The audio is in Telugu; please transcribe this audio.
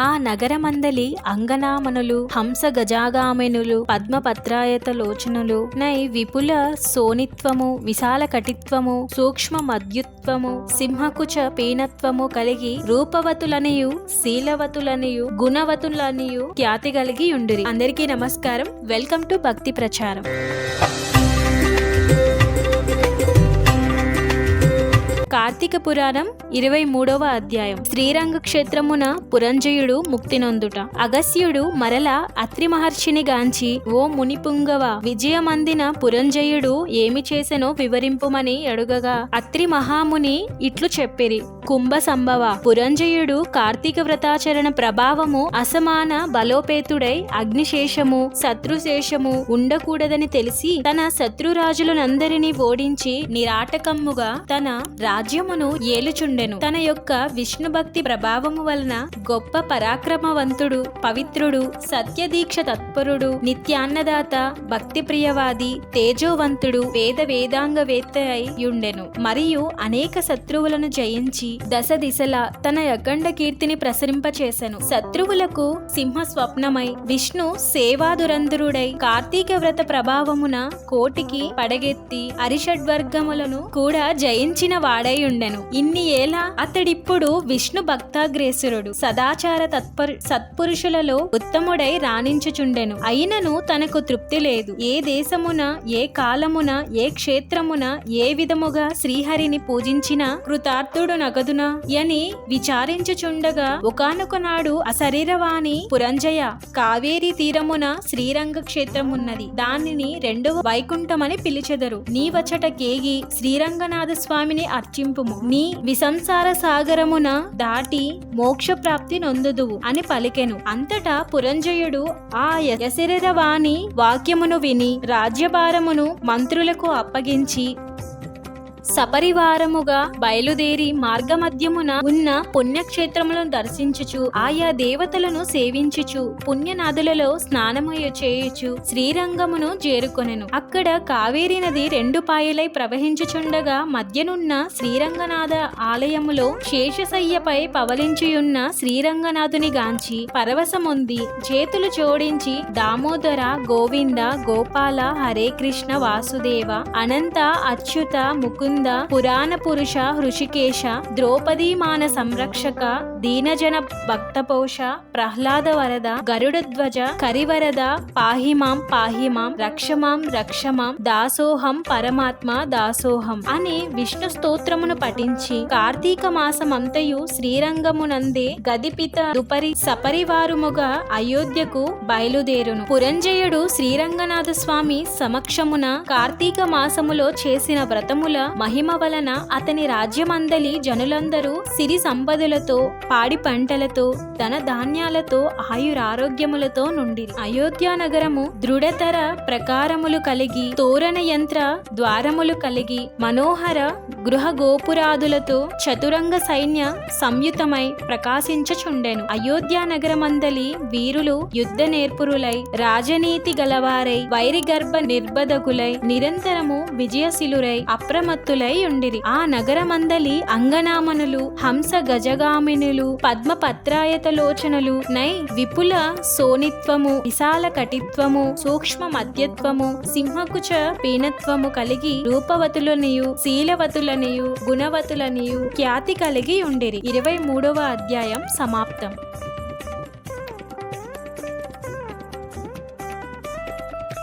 ఆ నగరమందలి అంగనామనులు హంస గజాగామెనులు పద్మపత్రాయత లోచనులు నై విపుల సోనిత్వము విశాల కటిత్వము సూక్ష్మ మద్యుత్వము సింహకుచ పీనత్వము కలిగి రూపవతులనియు శీలవతులనియు గుణవతులనియు ఖ్యాతి కలిగి ఉండురి. అందరికీ నమస్కారం. వెల్కమ్ టు భక్తి ప్రచారం. కార్తీక పురాణం ఇరవై మూడవ అధ్యాయం. శ్రీరంగ క్షేత్రమున పురంజయుడు ముక్తి నొందుట. అగస్యుడు మరల అత్రి మహర్షిని గాంచి ఓ మునిపుంగవ విజయమందిన పురంజయుడు ఏమి చేసెనో వివరింపుమని అడుగగా అత్రి మహాముని ఇట్లు చెప్పిరి. కుంభ సంభవ పురంజయుడు కార్తీక వ్రతాచరణ ప్రభావము అసమాన బలోపేతుడై అగ్నిశేషము శత్రుశేషము ఉండకూడదని తెలిసి తన శత్రురాజులనందరినీ ఓడించి నిరాటకమ్ముగా తన రాజ్య రాజ్యమును ఏలుచుండెను. తన యొక్క విష్ణు భక్తి ప్రభావము వలన గొప్ప పరాక్రమవంతుడు పవిత్రుడు సత్యదీక్ష తత్పరుడు నిత్యాన్నదాత భక్తి ప్రియవాది తేజోవంతుడు వేద వేదాంగవేత్త అయి ఉండెను మరియు అనేక శత్రువులను జయించి దశ దిశలా తన అఖండ కీర్తిని ప్రసరింపచేసెను. శత్రువులకు సింహ స్వప్నమై విష్ణు సేవాదురంధురుడై కార్తీక వ్రత ప్రభావమున కోటికి పడగెత్తి అరిషడ్వర్గములను కూడా జయించిన వాడై ఉండెను. ఇన్ని ఏలా అతడిప్పుడు విష్ణు భక్తాగ్రేసురుడు. సదాచార తత్పరు సత్పురుషులలో ఉత్తముడై రాణించుచుండెను. అయినను తనకు తృప్తి లేదు. ఏ దేశమున ఏ కాలమున ఏ క్షేత్రమున ఏ విధముగా శ్రీహరిని పూజించినా కృతార్థుడు నగదునా? అని విచారించుచుండగా ఒకనొకనాడు అశరీరవాణి పురంజయ కావేరీ తీరమున శ్రీరంగ క్షేత్రమున్నది. దానిని రెండవ వైకుంఠమని పిలిచెదరు. నీ వచట కేగి శ్రీరంగనాథ స్వామిని అర్చింపు అర్చింపుము నీ విసంసార సాగరమున దాటి మోక్ష ప్రాప్తి నొందుదువు అని పలికెను. అంతటా పురంజయుడు ఆ యశరీరవాణి వాక్యమును విని రాజ్యభారమును మంత్రులకు అప్పగించి సపరివారముగా బయలుదేరి మార్గమధ్యమున ఉన్న పుణ్యక్షేత్రములను దర్శించుచు ఆయా దేవతలను సేవించుచు పుణ్యనదులలో స్నానము చేయుచు శ్రీరంగమును చేరుకొనెను. అక్కడ కావేరీ నది రెండు పాయలై ప్రవహించుచుండగా మధ్యనున్న శ్రీరంగనాథ ఆలయములో శేషశయ్యపై పవలించియున్న శ్రీరంగనాథుని గాంచి పరవశముంది చేతులు జోడించి దామోదర గోవింద గోపాల హరే కృష్ణ వాసుదేవ అనంత అచ్యుత ముకుంద పురాణ పురుష హృషికేశ ద్రౌపదీ మాన సంరక్షక దీనజన భక్తపోష ప్రహ్లాద వరద గరుడ ధ్వజ కరివరద పాహిమాం పాహిమాం రక్షమాం రక్షమాం దాసోహం పరమాత్మ దాసోహం అని విష్ణు స్తోత్రమును పఠించి కార్తీక మాసమంతయు శ్రీరంగమునందే గదిపిత దుపరి సపరివారుముగా అయోధ్యకు బయలుదేరును. పురంజయుడు శ్రీరంగనాథ స్వామి సమక్షమున కార్తీక మాసములో చేసిన వ్రతముల మహిమ వలన అతని రాజ్యమందలి జనులందరూ సిరి సంపదలతో పాడి పంటలతో ధన ధాన్యాలతో ఆయురారోగ్యములతో నుండి అయోధ్య నగరము దృఢతర ప్రకారములు కలిగి తోరణ యంత్ర ద్వారములు కలిగి మనోహర గృహ గోపురాదులతో చతురంగ సైన్య సంయుతమై ప్రకాశించచుండెను. అయోధ్య నగరమందలి వీరులు యుద్ధ నేర్పురులై రాజనీతి గలవారై వైరిగర్భ నిర్బధకులై నిరంతరము విజయశిలురై అప్రమత్తులు ఉండిరి. ఆ నగరమందలి అంగనామనులు హంస గజగామినులు పద్మ పత్రాయతలోచనలు నై విపుల సోనిత్వము విశాల కటిత్వము సూక్ష్మ మధ్యత్వము సింహకుచ పీనత్వము కలిగి రూపవతులనియు శీలవతులనియు గుణవతులనియు ఖ్యాతి కలిగి ఉండిరి. ఇరవై మూడవ అధ్యాయం సమాప్తం.